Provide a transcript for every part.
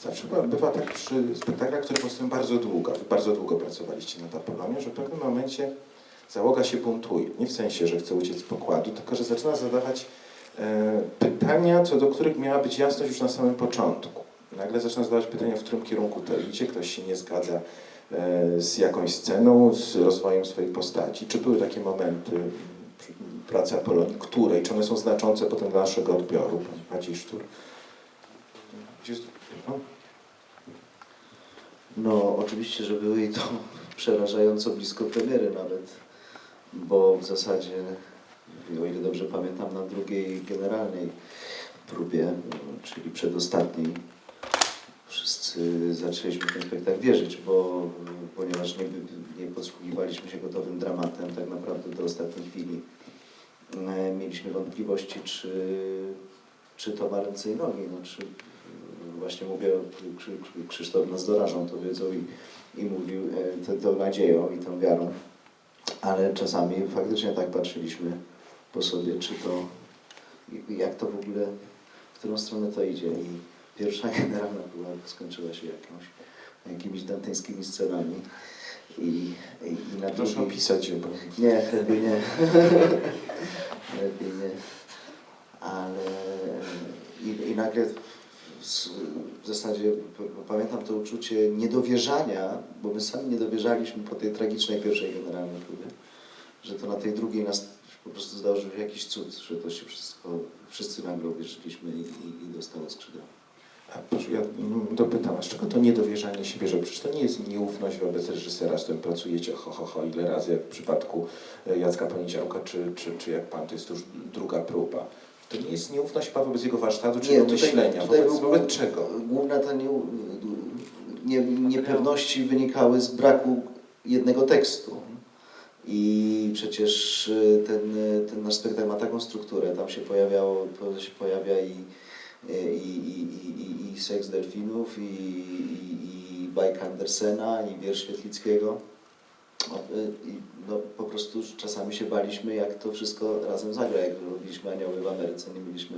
zawsze bywa, tak przy spektaklach, które powstają bardzo długo, wy bardzo długo pracowaliście nad Apolonie, że w pewnym momencie załoga się buntuje. Nie w sensie, że chce uciec z pokładu, tylko że zaczyna zadawać e, pytania, co do których miała być jasność już na samym początku. Nagle zaczyna zadawać pytania, w którym kierunku to idzie, ktoś się nie zgadza e, z jakąś sceną, z rozwojem swojej postaci. Czy były takie momenty pracy Apolonii, której, czy one są znaczące potem dla naszego odbioru? Pani Maciej Sztur. No? Oczywiście, że były i to przerażająco blisko premiery nawet, bo w zasadzie, o ile dobrze pamiętam, na drugiej generalnej próbie, czyli przedostatniej, wszyscy zaczęliśmy ten spektakl wierzyć, bo ponieważ nie, nie się gotowym dramatem tak naprawdę do ostatniej chwili, e, mieliśmy wątpliwości, czy, czy to ma ręce i nogi, no, czy właśnie mówię, Krzy- Krzy- Krzysztof nas dorażał, to wiedzą i, i mówił e, to, tą nadzieją i tą wiarą, ale czasami faktycznie tak patrzyliśmy po sobie, czy to, jak to w ogóle, w którą stronę to idzie i pierwsza generalna była, skończyła się jakąś, jakimiś danteńskimi scenami i, i, i na Proszę drugiej- opisać ją. nie, lepiej nie. lepiej nie. Ale i, i nagle w, zasadzie pamiętam to uczucie niedowierzania, bo my sami nie dowierzaliśmy po tej tragicznej pierwszej generalnej próbie, że to na tej drugiej nas po prostu zdarzył jakiś cud, że to się wszystko, wszyscy nagle uwierzyliśmy i, i, i dostało skrzydła. Ja dopytam, a z czego to niedowierzanie się bierze? Przecież to nie jest nieufność wobec reżysera, z którym pracujecie, ho, ho, ho, ile razy, jak w przypadku e, Jacka Poniedziałka, czy, czy, czy jak pan, to jest już druga próba. To nie jest nieufność chyba wobec jego warsztatu, czy jego myślenia, wobec, był- wobec czego? Główna ta nie, nie, niepewności wynikały z braku jednego tekstu. I przecież y, ten, y, ten nasz spektakl ma taką strukturę, tam się pojawiało, po- się pojawia i, y, i, i, i, i, i seks delfinów, i, i, i bajka Andersena, i wiersz Świetlickiego. No, y, i, no, po prostu czasami się baliśmy, jak to wszystko razem zagra. Jak robiliśmy Anioły w Ameryce, nie mieliśmy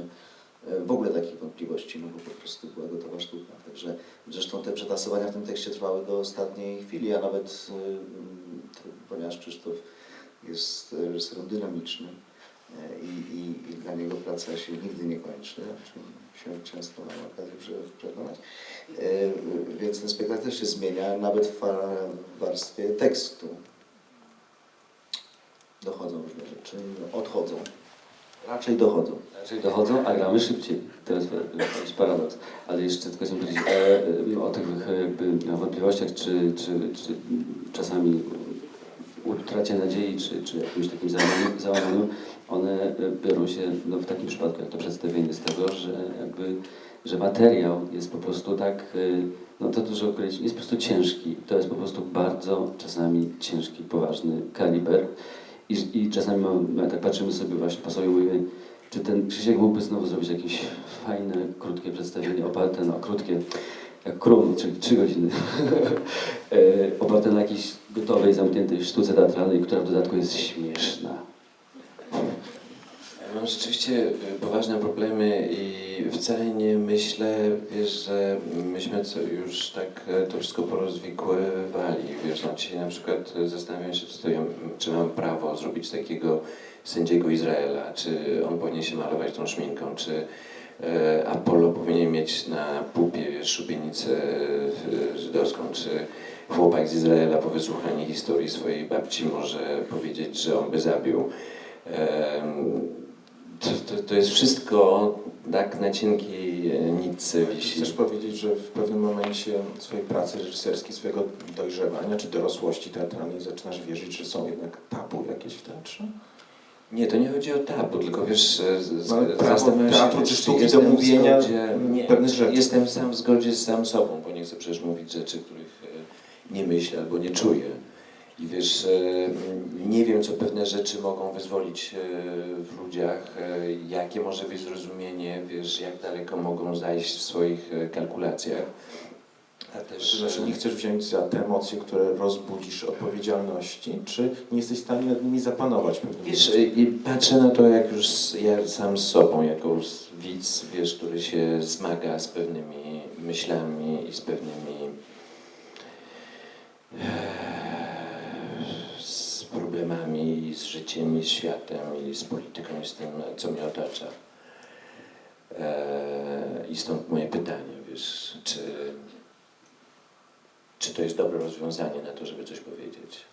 e, w ogóle takich wątpliwości, no bo po prostu była gotowa sztuka. Także zresztą te przetasowania w tym tekście trwały do ostatniej chwili, a nawet y, ponieważ Krzysztof jest reżyserem dynamicznym i, i, i dla niego praca się nigdy nie kończy, o czym się często mam okazję prze- przekonać. E, Więc ten spektakl też się zmienia, nawet w warstwie tekstu. Dochodzą różne rzeczy, odchodzą. Raczej dochodzą. Czyli dochodzą, a gramy szybciej. To jest paradoks. Ale jeszcze tylko chcę powiedzieć e, o tych e, wątpliwościach, czy, czy, czy czasami utracie nadziei, czy, czy jakimś takim załamaniu. One e, biorą się no, w takim przypadku, jak to przedstawienie, z tego, że jakby, że materiał jest po prostu tak, e, no to dużo jest po prostu ciężki. To jest po prostu bardzo czasami ciężki, poważny kaliber. I, I czasami mamy, tak patrzymy sobie właśnie po sobie mówimy, czy ten Krzysiek mógłby znowu zrobić jakieś fajne, krótkie przedstawienie oparte na krótkie, król, czyli trzy godziny, e, oparte na jakiejś gotowej, zamkniętej sztuce teatralnej, która w dodatku jest śmieszna. Mam rzeczywiście y, poważne problemy i wcale nie myślę, wiesz, że myśmy co już tak e, to wszystko porozwikływali. Wiesz, no dzisiaj na przykład e, zastanawiam się, czy, ja, czy mam prawo zrobić takiego sędziego Izraela, czy on powinien się malować tą szminką, czy e, Apollo powinien mieć na pupie wiesz, szubienicę e, żydowską, czy chłopak z Izraela po wysłuchaniu historii swojej babci może powiedzieć, że on by zabił. To, to, to jest wszystko tak na cienkiej e, nitce wisi. Chcesz powiedzieć, że w pewnym momencie swojej pracy reżyserskiej, swojego dojrzewania czy dorosłości teatralnej zaczynasz wierzyć, że są jednak tabu jakieś w teatrze? Nie, to nie chodzi o tabu, tylko wiesz, prawo zastanawiam się, teatru czy sztuki do mówienia zgodzie- nie, pewnych rzeczy. Jestem sam w zgodzie z sam sobą, bo nie chcę przecież mówić rzeczy, których e, nie myślę albo nie czuję. I wiesz, e, nie wiem, co pewne rzeczy mogą wyzwolić e, w ludziach, jakie może być zrozumienie, wiesz, jak daleko mogą zajść w swoich kalkulacjach. A To też znaczy nie chcesz wziąć za te emocje, które rozbudzisz odpowiedzialności, czy nie jesteś w stanie nad nimi zapanować? Wiesz, i patrzę na to, jak już ja sam z sobą, jako widz, wiesz, który się zmaga z pewnymi myślami i z pewnymi e, z problemami, z życiem, i z światem, i z polityką, i z tym, co mnie otacza. E, I stąd moje pytanie, wiesz, czy, czy to jest dobre rozwiązanie na to, żeby coś powiedzieć?